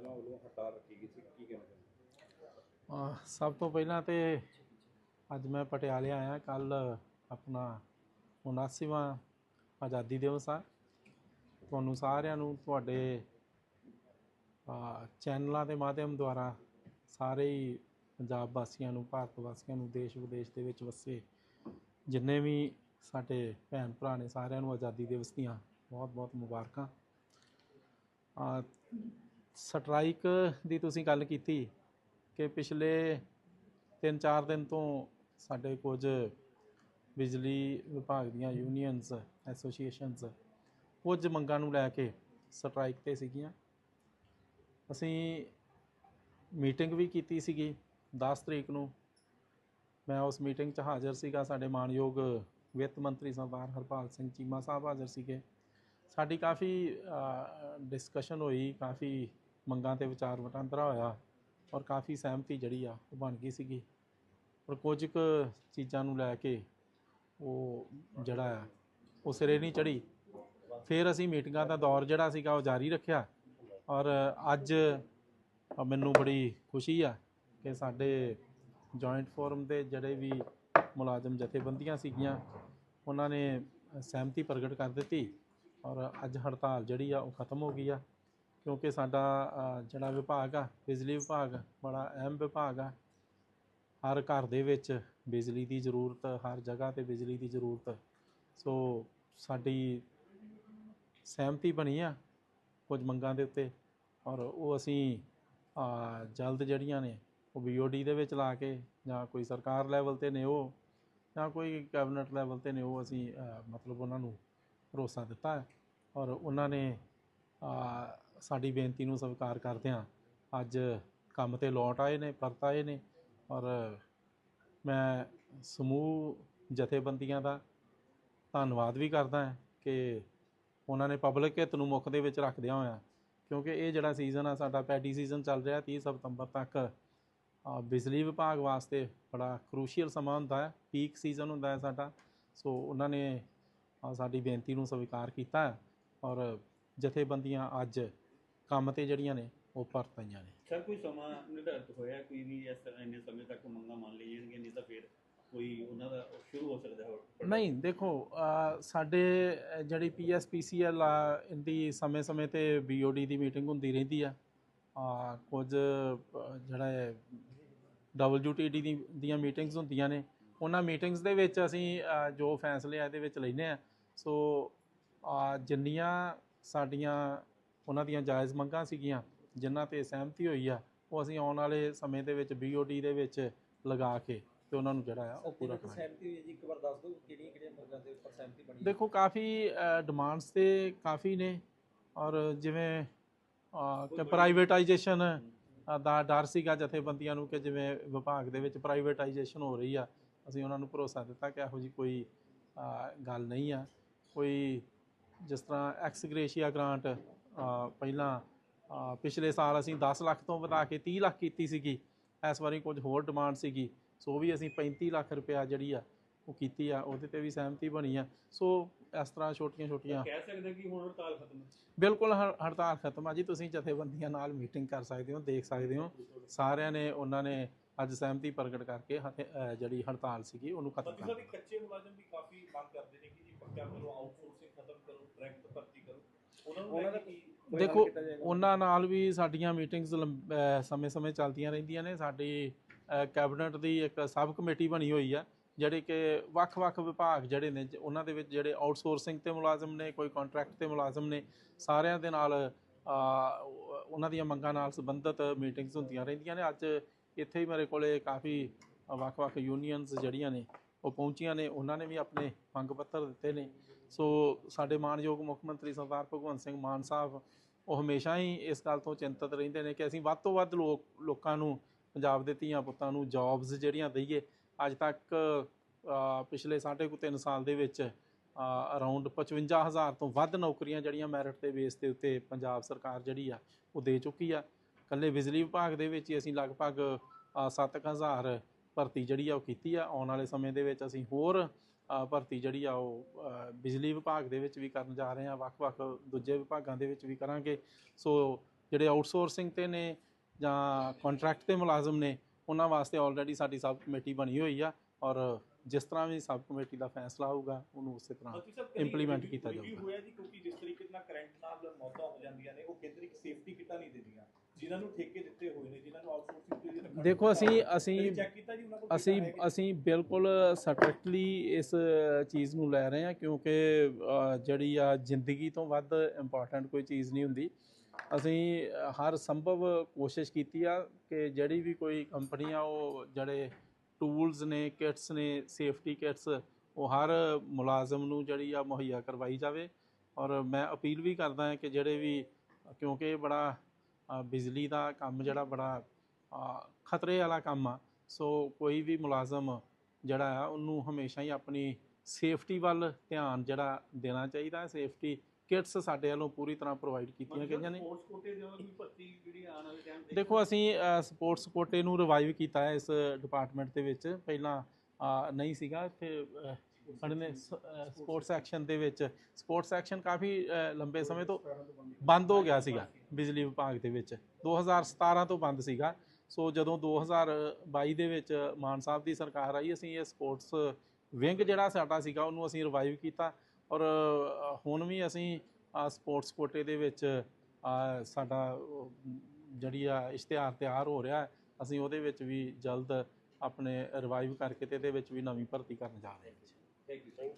ਮੁਲਾਜ਼ਮਾਂ ਵੱਲੋਂ ਹੜਤਾਲ ਰੱਖੀ ਗਈ ਸੀ, ਕੀ ਕਹਿਣਾ ਚਾਹੁੰਦੇ ਸਭ ਤੋਂ ਪਹਿਲਾਂ ਤੇ ਅੱਜ ਮੈਂ ਪਟਿਆਲੇ ਆਇਆ, ਕੱਲ ਆਪਣਾ 79ਵਾਂ ਆਜ਼ਾਦੀ ਦਿਵਸ ਆ। ਤੁਹਾਨੂੰ ਸਾਰਿਆਂ ਨੂੰ ਤੁਹਾਡੇ ਚੈਨਲਾਂ ਦੇ ਮਾਧਿਅਮ ਦੁਆਰਾ ਸਾਰੇ ਹੀ ਪੰਜਾਬ ਵਾਸੀਆਂ ਨੂੰ, ਭਾਰਤ ਵਾਸੀਆਂ ਨੂੰ, ਦੇਸ਼ ਵਿਦੇਸ਼ ਦੇ ਵਿੱਚ ਵਸੇ ਜਿੰਨੇ ਵੀ ਸਾਡੇ ਭੈਣ ਭਰਾ ਨੇ ਸਾਰਿਆਂ ਨੂੰ ਆਜ਼ਾਦੀ ਦਿਵਸ ਦੀਆਂ ਬਹੁਤ ਬਹੁਤ ਮੁਬਾਰਕਾਂ ਸਟ੍ਰਾਈਕ ਦੀ ਤੁਸੀਂ ਗੱਲ ਕੀਤੀ ਕਿ ਪਿਛਲੇ 3-4 ਦਿਨ ਤੋਂ ਸਾਡੇ ਕੁਝ ਬਿਜਲੀ ਵਿਭਾਗ ਦੀਆਂ ਯੂਨੀਅਨਸ ਐਸੋਸੀਏਸ਼ਨਸ ਕੁਝ ਮੰਗਾਂ ਨੂੰ ਲੈ ਕੇ ਸਟ੍ਰਾਈਕ ਤੇ ਸੀਗੀਆਂ। ਅਸੀਂ ਮੀਟਿੰਗ ਵੀ ਕੀਤੀ ਸੀਗੀ 10 ਤਰੀਕ ਨੂੰ। ਮੈਂ ਉਸ ਮੀਟਿੰਗ 'ਚ ਹਾਜ਼ਰ ਸੀਗਾ। ਸਾਡੇ ਮਾਨਯੋਗ ਵਿੱਤ ਮੰਤਰੀ ਸਰਦਾਰ ਹਰਪਾਲ ਸਿੰਘ ਚੀਮਾ ਸਾਹਿਬ ਹਾਜ਼ਰ ਸੀਗੇ। ਸਾਡੀ ਕਾਫੀ ਡਿਸਕਸ਼ਨ ਹੋਈ, ਕਾਫੀ ਮੰਗਾਂ ਤੇ ਵਿਚਾਰ ਵਟਾਂਦਰਾ ਹੋਇਆ ਔਰ ਕਾਫੀ ਸਹਿਮਤੀ ਜਿਹੜੀ ਆ, ਉਹ ਬਣ ਗਈ ਸੀਗੀ। ਔਰ ਕੁਝ ਕੁ ਚੀਜ਼ਾਂ ਨੂੰ ਲੈ ਕੇ ਉਹ ਜਿਹੜਾ ਆ, ਉਹ ਸਿਰੇ ਨਹੀਂ ਚੜੀ। ਫਿਰ ਅਸੀਂ ਮੀਟਿੰਗਾਂ ਦਾ ਦੌਰ ਜਿਹੜਾ ਸੀਗਾ, ਉਹ ਜਾਰੀ ਰੱਖਿਆ ਔਰ ਅੱਜ ਮੈਨੂੰ ਬੜੀ ਖੁਸ਼ੀ ਆ ਕਿ ਸਾਡੇ ਜੁਆਇੰਟ ਫੋਰਮ ਦੇ ਜਿਹੜੇ ਵੀ ਮੁਲਾਜ਼ਮ ਜਥੇਬੰਦੀਆਂ ਸੀਗੀਆਂ, ਉਹਨਾਂ ਨੇ ਸਹਿਮਤੀ ਪ੍ਰਗਟ ਕਰ ਦਿੱਤੀ ਔਰ ਅੱਜ ਹੜਤਾਲ ਜਿਹੜੀ ਆ, ਉਹ ਖਤਮ ਹੋ ਗਈ ਆ। ਕਿਉਂਕਿ ਸਾਡਾ ਜਿਹੜਾ ਵਿਭਾਗ ਆ, ਬਿਜਲੀ ਵਿਭਾਗ, ਬੜਾ ਅਹਿਮ ਵਿਭਾਗ ਆ। ਹਰ ਘਰ ਦੇ ਵਿੱਚ ਬਿਜਲੀ ਦੀ ਜ਼ਰੂਰਤ, ਹਰ ਜਗ੍ਹਾ ਤੇ ਬਿਜਲੀ ਦੀ ਜ਼ਰੂਰਤ। ਸੋ ਸਾਡੀ ਸਹਿਮਤੀ ਬਣੀ ਆ ਕੁਝ ਮੰਗਾਂ ਦੇ ਉੱਤੇ। ਔਰ ਉਹ ਅਸੀਂ ਜਲਦ ਜਿਹੜੀਆਂ ਨੇ, ਉਹ ਬੀਓਡੀ ਦੇ ਵਿੱਚ ਲਾ ਕੇ ਜਾਂ ਕੋਈ ਸਰਕਾਰ ਲੈਵਲ ਤੇ ਨੇ ਉਹ, ਜਾਂ ਕੋਈ ਕੈਬਨਿਟ ਲੈਵਲ ਤੇ ਨੇ ਉਹ ਅਸੀਂ ਮਤਲਬ ਉਹਨਾਂ ਨੂੰ ਭਰੋਸਾ ਦਿੱਤਾ। ਔਰ ਉਹਨਾਂ ਨੇ ਸਾਡੀ ਬੇਨਤੀ ਨੂੰ ਸਵੀਕਾਰ ਕਰਦਿਆਂ ਅੱਜ ਕੰਮ ਤੇ ਲੌਟ ਆਏ ਨੇ, ਪਰਤ ਆਏ ਨੇ ਔਰ ਮੈਂ ਸਮੂਹ ਜਥੇਬੰਦੀਆਂ ਦਾ ਧੰਨਵਾਦ ਵੀ ਕਰਦਾ ਹਾਂ ਕਿ ਉਹਨਾਂ ਨੇ ਪਬਲਿਕ ਹਿੱਤ ਨੂੰ ਮੁੱਖ ਦੇ ਵਿੱਚ ਰੱਖਦਿਆਂ ਹੋਇਆ, ਕਿਉਂਕਿ ਇਹ ਜਿਹੜਾ ਸੀਜ਼ਨ ਆ, ਸਾਡਾ ਪੈਡੀ ਸੀਜ਼ਨ ਚੱਲ ਰਿਹਾ 30 ਸਤੰਬਰ ਤੱਕ। ਬਿਜਲੀ ਵਿਭਾਗ ਵਾਸਤੇ ਬੜਾ ਕ੍ਰੂਸ਼ੀਅਲ ਸਮਾਂ ਹੁੰਦਾ ਹੈ ਪੀਕ ਸੀਜ਼ਨ ਹੁੰਦਾ ਹੈ ਸਾਡਾ। ਸੋ ਉਹਨਾਂ ਨੇ ਸਾਡੀ ਬੇਨਤੀ ਨੂੰ ਸਵੀਕਾਰ ਕੀਤਾ ਔਰ ਜਥੇਬੰਦੀਆਂ ਅੱਜ ਕੰਮ ਤੇ ਜਿਹੜੀਆਂ ਨੇ ਉਹ ਪਰਤ ਆਈਆਂ ਨੇ। ਸਰ ਕੋਈ ਸਮਾਂ ਨਿਰਧਾਰਿਤ ਹੋਇਆ ਕੋਈ ਵੀ ਇਸ ਤਰ੍ਹਾਂ ਇੰਨੇ ਸਮੇਂ ਤੱਕ ਮੰਗਾਂ ਮੰਨ ਲਈ ਜਾਣਗੀਆਂ ਨਹੀਂ ਤਾਂ ਫਿਰ ਕੋਈ ਉਹਨਾਂ ਦਾ ਸ਼ੁਰੂ ਹੋ ਸਕਦਾ ਹੈ? ਨਹੀਂ ਦੇਖੋ ਸਾਡੇ ਜਿਹੜੀ ਪੀਐਸਪੀਸੀਐਲ ਆ ਇਹਦੀ ਸਮੇਂ-ਸਮੇਂ ਤੇ ਬੀਓਡੀ ਦੀ ਮੀਟਿੰਗ ਹੁੰਦੀ ਰਹਿੰਦੀ ਆ। ਕੁਝ ਜਿਹੜਾ ਹੈ ਡਬਲਯੂਟੀਡੀ ਦੀਆਂ ਮੀਟਿੰਗਸ ਹੁੰਦੀਆਂ ਨੇ। ਉਹਨਾਂ ਮੀਟਿੰਗਸ ਦੇ ਵਿੱਚ ਅਸੀਂ ਜੋ ਫੈਸਲੇ ਆ ਇਹਦੇ ਵਿੱਚ ਲੈਨੇ ਆ। ਸੋ ਜਿੰਨੀਆਂ ਸਾਡੀਆਂ ਉਹਨਾਂ ਦੀਆਂ ਜਾਇਜ਼ ਮੰਗਾਂ ਸੀਗੀਆਂ ਜਿਨ੍ਹਾਂ ਤੇ ਸਹਿਮਤੀ ਹੋਈ ਆ ਉਹ ਅਸੀਂ ਆਉਣ ਵਾਲੇ ਸਮੇਂ ਦੇ ਵਿੱਚ ਬੀਓਡੀ ਦੇ ਵਿੱਚ ਲਗਾ ਕੇ ਤੇ ਉਹਨਾਂ ਨੂੰ ਜਿਹੜਾ ਆ ਉਹ ਪੂਰਾ ਕਰਾਂਗੇ। ਸਹਿਮਤੀ ਹੋਈ ਜੀ? ਇੱਕ ਵਾਰ ਦੱਸ ਦਿਓ ਕਿਹੜੀਆਂ ਕਿਹੜੀਆਂ ਮੰਗਾਂ ਦੇ ਉੱਪਰ ਸਹਿਮਤੀ ਬਣੀ ਦੇਖੋ ਕਾਫੀ ਡਿਮਾਂਡਸ ਤੇ ਕਾਫੀ ਨੇ ਔਰ ਜਿਵੇਂ ਕਿ ਪ੍ਰਾਈਵੇਟਾਈਜੇਸ਼ਨ ਦਾ ਡਰ ਸੀਗਾ ਜਥੇਬੰਦੀਆਂ ਨੂੰ ਕਿ ਜਿਵੇਂ ਵਿਭਾਗ ਦੇ ਵਿੱਚ ਪ੍ਰਾਈਵੇਟਾਈਜੇਸ਼ਨ ਹੋ ਰਹੀ ਆ ਅਸੀਂ ਉਹਨਾਂ ਨੂੰ ਭਰੋਸਾ ਦਿੱਤਾ ਕਿ ਇਹੋ ਜੀ ਕੋਈ ਗੱਲ ਨਹੀਂ ਆ। ਕੋਈ ਜਿਸ ਤਰ੍ਹਾਂ ਐਕਸ ਗ੍ਰੇਸ਼ੀਆ ਗ੍ਰਾਂਟ ਪਹਿਲਾਂ ਪਿਛਲੇ ਸਾਲ ਅਸੀਂ 10 ਲੱਖ ਤੋਂ ਵਧਾ ਕੇ 30 ਲੱਖ ਕੀਤੀ ਸੀਗੀ। ਇਸ ਵਾਰੀ ਕੁਝ ਹੋਰ ਡਿਮਾਂਡ ਸੀਗੀ। ਸੋ ਵੀ ਅਸੀਂ 35 ਲੱਖ ਰੁਪਇਆ ਜਿਹੜੀ ਆ ਉਹ ਕੀਤੀ ਆ। ਉਹਦੇ ਤੇ ਵੀ ਸਹਿਮਤੀ ਬਣੀ ਆ। ਸੋ ਇਸ ਤਰ੍ਹਾਂ ਛੋਟੀਆਂ ਛੋਟੀਆਂ ਕਹਿ ਸਕਦੇ ਕਿ ਹੁਣ ਹੜਤਾਲ ਖਤਮ ਹੈ। ਬਿਲਕੁਲ ਹੜਤਾਲ ਖਤਮ ਆ ਜੀ। ਤੁਸੀਂ ਜਥੇਬੰਦੀਆਂ ਨਾਲ ਮੀਟਿੰਗ ਕਰ ਸਕਦੇ ਹੋ ਦੇਖ ਸਕਦੇ ਹੋ। ਸਾਰਿਆਂ ਨੇ ਉਹਨਾਂ ਨੇ ਅੱਜ ਸਹਿਮਤੀ ਪ੍ਰਗਟ ਕਰਕੇ ਜਿਹੜੀ ਹੜਤਾਲ ਸੀਗੀ ਉਹਨੂੰ ਖਤਮ ਕਰ ਦਿੱਤਾ ਕੱਚੇ ਮੁਲਾਜ਼ਮ ਵੀ ਕਾਫੀ ਮੰਗ ਕਰਦੇ ਨੇ ਕਿ ਜੀ ਪੱਕਾ ਕਰੋ ਆਊਟਸੋਰਸਿੰਗ ਖਤਮ ਕਰੋ ਡਾਇਰੈਕਟ ਭਰਤੀ ਉਹਨਾਂ ਕੇ ਦੇਖੋ ਉਹਨਾਂ ਨਾਲ ਵੀ ਸਾਡੀਆਂ ਮੀਟਿੰਗਸ ਸਮੇਂ-ਸਮੇਂ ਚੱਲਦੀਆਂ ਰਹਿੰਦੀਆਂ ਨੇ। ਸਾਡੀ ਕੈਬਨਿਟ ਦੀ ਇੱਕ ਸਬ ਕਮੇਟੀ ਬਣੀ ਹੋਈ ਆ ਜਿਹੜੇ ਕਿ ਵੱਖ-ਵੱਖ ਵਿਭਾਗ ਜਿਹੜੇ ਨੇ ਉਹਨਾਂ ਦੇ ਵਿੱਚ ਜਿਹੜੇ ਆਊਟਸੋਰਸਿੰਗ ਤੇ ਮੁਲਾਜ਼ਮ ਨੇ ਕੋਈ ਕੰਟਰੈਕਟ ਤੇ ਮੁਲਾਜ਼ਮ ਨੇ ਸਾਰਿਆਂ ਦੇ ਨਾਲ ਉਹਨਾਂ ਦੀਆਂ ਮੰਗਾਂ ਨਾਲ ਸੰਬੰਧਿਤ ਮੀਟਿੰਗਸ ਹੁੰਦੀਆਂ ਰਹਿੰਦੀਆਂ ਨੇ। ਅੱਜ ਇੱਥੇ ਹੀ ਮੇਰੇ ਕੋਲੇ ਕਾਫੀ ਵੱਖ-ਵੱਖ ਯੂਨੀਅਨਸ ਜਿਹੜੀਆਂ ਨੇ ਉਹ ਪਹੁੰਚੀਆਂ ਨੇ। ਉਹਨਾਂ ਨੇ ਵੀ ਆਪਣੇ ਮੰਗ ਪੱਤਰ ਦਿੱਤੇ ਨੇ। ਸੋ ਸਾਡੇ ਮਾਨਯੋਗ ਮੁੱਖ ਮੰਤਰੀ ਸਰਦਾਰ ਭਗਵੰਤ ਸਿੰਘ ਮਾਨ ਸਾਹਿਬ ਉਹ ਹਮੇਸ਼ਾ ਹੀ ਇਸ ਗੱਲ ਤੋਂ ਚਿੰਤਤ ਰਹਿੰਦੇ ਨੇ ਕਿ ਅਸੀਂ ਵੱਧ ਤੋਂ ਵੱਧ ਲੋਕ ਲੋਕਾਂ ਨੂੰ ਪੰਜਾਬ ਦੇ ਧੀਆਂ ਪੁੱਤਾਂ ਨੂੰ ਜੌਬਸ ਜਿਹੜੀਆਂ ਦਈਏ ਅੱਜ ਤੱਕ ਪਿਛਲੇ ਸਾਢੇ ਕੁ ਤਿੰਨ ਸਾਲ ਦੇ ਵਿੱਚ ਅਰਾਊਂਡ 55000 ਤੋਂ ਵੱਧ ਨੌਕਰੀਆਂ ਜਿਹੜੀਆਂ ਮੈਰਿਟ ਦੇ ਬੇਸ ਦੇ ਉੱਤੇ ਪੰਜਾਬ ਸਰਕਾਰ ਜਿਹੜੀ ਆ ਉਹ ਦੇ ਚੁੱਕੀ ਆ। ਇਕੱਲੇ ਬਿਜਲੀ ਵਿਭਾਗ ਦੇ ਵਿੱਚ ਹੀ ਅਸੀਂ ਲਗਭਗ ਅ, 7000 ਭਰਤੀ ਜਿਹੜੀ ਆ ਉਹ ਕੀਤੀ ਆ। ਆਉਣ ਵਾਲੇ ਸਮੇਂ ਦੇ ਵਿੱਚ ਅਸੀਂ ਹੋਰ ਭਰਤੀ ਜਿਹੜੀ ਆ ਉਹ ਬਿਜਲੀ ਵਿਭਾਗ ਦੇ ਵਿੱਚ ਵੀ ਕਰਨ ਜਾ ਰਹੇ ਆ ਵੱਖ-ਵੱਖ ਦੂਜੇ ਵਿਭਾਗਾਂ ਦੇ ਵਿੱਚ ਵੀ ਕਰਾਂਗੇ ਸੋ ਜਿਹੜੇ ਆਊਟਸੋਰਸਿੰਗ ਤੇ ਨੇ ਜਾਂ ਕੰਟਰੈਕਟ ਤੇ ਮੁਲਾਜ਼ਮ ਨੇ ਉਹਨਾਂ ਵਾਸਤੇ ਆਲਰੇਡੀ ਸਾਡੀ ਸਬ ਕਮੇਟੀ ਬਣੀ ਹੋਈ ਆ ਔਰ ਜਿਸ ਤਰ੍ਹਾਂ ਵੀ ਸਬ ਕਮੇਟੀ ਦਾ ਫੈਸਲਾ ਹੋਊਗਾ ਉਹਨੂੰ ਉਸੇ ਤਰ੍ਹਾਂ review- ਕੀਤਾ ਜਾਊਗਾ। ਹੋਇਆ ਜੀ ਕਿਉਂਕਿ ਜਿਸ ਤਰੀਕੇ ਨਾਲ ਕਰੰਟ ਨਾਲ ਮੌਤਾਂ ਹੋ ਜਾਂਦੀਆਂ ਨੇ ਉਹ ਕੇਂਦਰੀ ਸੇਫਟੀ ਕਿੱਟਾਂ ਨਹੀਂ ਦਿੰਦੀਆਂ ਜਿਨ੍ਹਾਂ ਨੂੰ ਠੇਕੇ ਦਿੱਤੇ ਹੋਏ ਨੇ ਜਿਨ੍ਹਾਂ ਨੂੰ ਆਊਟਸੋਰਸਿੰਗ ਤੇ ਦੇਖੋ ਅਸੀਂ ਅਸੀਂ ਚੈੱਕ ਕੀਤਾ ਅਸੀਂ ਅਸੀਂ ਬਿਲਕੁਲ ਸਟ੍ਰਿਕਟਲੀ ਇਸ ਚੀਜ਼ ਨੂੰ ਲੈ ਰਹੇ ਹਾਂ ਕਿਉਂਕਿ ਜਿਹੜੀ ਆ ਜ਼ਿੰਦਗੀ ਤੋਂ ਵੱਧ ਇੰਪੋਰਟੈਂਟ ਕੋਈ ਚੀਜ਼ ਨਹੀਂ ਹੁੰਦੀ। ਅਸੀਂ ਹਰ ਸੰਭਵ ਕੋਸ਼ਿਸ਼ ਕੀਤੀ ਆ ਕਿ ਜਿਹੜੀ ਵੀ ਕੋਈ ਕੰਪਨੀ ਆ, ਉਹ ਜਿਹੜੇ ਟੂਲਸ ਨੇ ਕਿਟਸ ਨੇ ਸੇਫਟੀ ਕਿਟਸ ਉਹ ਹਰ ਮੁਲਾਜ਼ਮ ਨੂੰ ਜਿਹੜੀ ਆ ਮੁਹੱਈਆ ਕਰਵਾਈ ਜਾਵੇ। ਔਰ ਮੈਂ ਅਪੀਲ ਵੀ ਕਰਦਾ ਹਾਂ ਕਿ ਜਿਹੜੇ ਵੀ, ਕਿਉਂਕਿ ਬੜਾ ਬਿਜਲੀ ਦਾ ਕੰਮ ਜਿਹੜਾ ਬੜਾ ਖਤਰੇ ਵਾਲਾ ਕੰਮ ਆ ਸੋ ਕੋਈ ਵੀ ਮੁਲਾਜ਼ਮ ਜਿਹੜਾ ਆ ਉਹਨੂੰ ਹਮੇਸ਼ਾ ਹੀ ਆਪਣੀ ਸੇਫਟੀ ਵੱਲ ਧਿਆਨ ਜਿਹੜਾ ਦੇਣਾ ਚਾਹੀਦਾ ਹੈ। ਸੇਫਟੀ ਕਿਟਸ ਸਾਡੇ ਵੱਲੋਂ ਪੂਰੀ ਤਰ੍ਹਾਂ ਪ੍ਰੋਵਾਈਡ ਕੀਤੀਆਂ ਗਈਆਂ ਨੇ। ਸਪੋਰਟਸ ਕੋਟੇ ਦੇ ਕੋਈ ਭਰਤੀ ਜਿਹੜੀ ਆਉਣ ਵਾਲੇ ਟਾਈਮ ਤੇ ਦੇਖੋ ਅਸੀਂ ਸਪੋਰਟਸ ਕੋਟੇ ਨੂੰ ਰਿਵਾਈਵ ਕੀਤਾ ਹੈ ਇਸ ਡਿਪਾਰਟਮੈਂਟ ਦੇ ਵਿੱਚ। ਪਹਿਲਾਂ ਨਹੀਂ ਸੀਗਾ ਇੱਥੇ ਸਾਡੇ ਨੇ ਸਪੋਰਟਸ ਐਕਸ਼ਨ ਦੇ ਵਿੱਚ ਸਪੋਰਟਸ ਐਕਸ਼ਨ ਕਾਫੀ ਲੰਬੇ ਸਮੇਂ ਤੋਂ ਬੰਦ ਹੋ ਗਿਆ ਸੀਗਾ ਬਿਜਲੀ ਵਿਭਾਗ ਦੇ ਵਿੱਚ। 2017 ਤੋਂ ਬੰਦ ਸੀਗਾ। ਸੋ ਜਦੋਂ 2022 ਦੇ ਵਿੱਚ ਮਾਨ ਸਾਹਿਬ ਦੀ ਸਰਕਾਰ ਆਈ, ਅਸੀਂ ਇਹ ਸਪੋਰਟਸ ਵਿੰਗ ਜਿਹੜਾ ਸਾਡਾ ਸੀਗਾ, ਉਹਨੂੰ ਅਸੀਂ ਰਿਵਾਈਵ ਕੀਤਾ ਔਰ ਹੁਣ ਵੀ ਅਸੀਂ ਸਪੋਰਟਸ ਕੋਟੇ ਦੇ ਵਿੱਚ ਸਾਡਾ ਜਿਹੜੀ ਆ ਇਸ਼ਤਿਹਾਰ ਤਿਆਰ ਹੋ ਰਿਹਾ ਅਸੀਂ ਉਹਦੇ ਵਿੱਚ ਵੀ ਜਲਦ ਆਪਣੇ ਰਿਵਾਈਵ ਕਰਕੇ ਤੇ ਇਹਦੇ ਵਿੱਚ ਵੀ ਨਵੀਂ ਭਰਤੀ ਕਰਨ ਜਾ ਰਹੇ ਹਾਂ। Thank you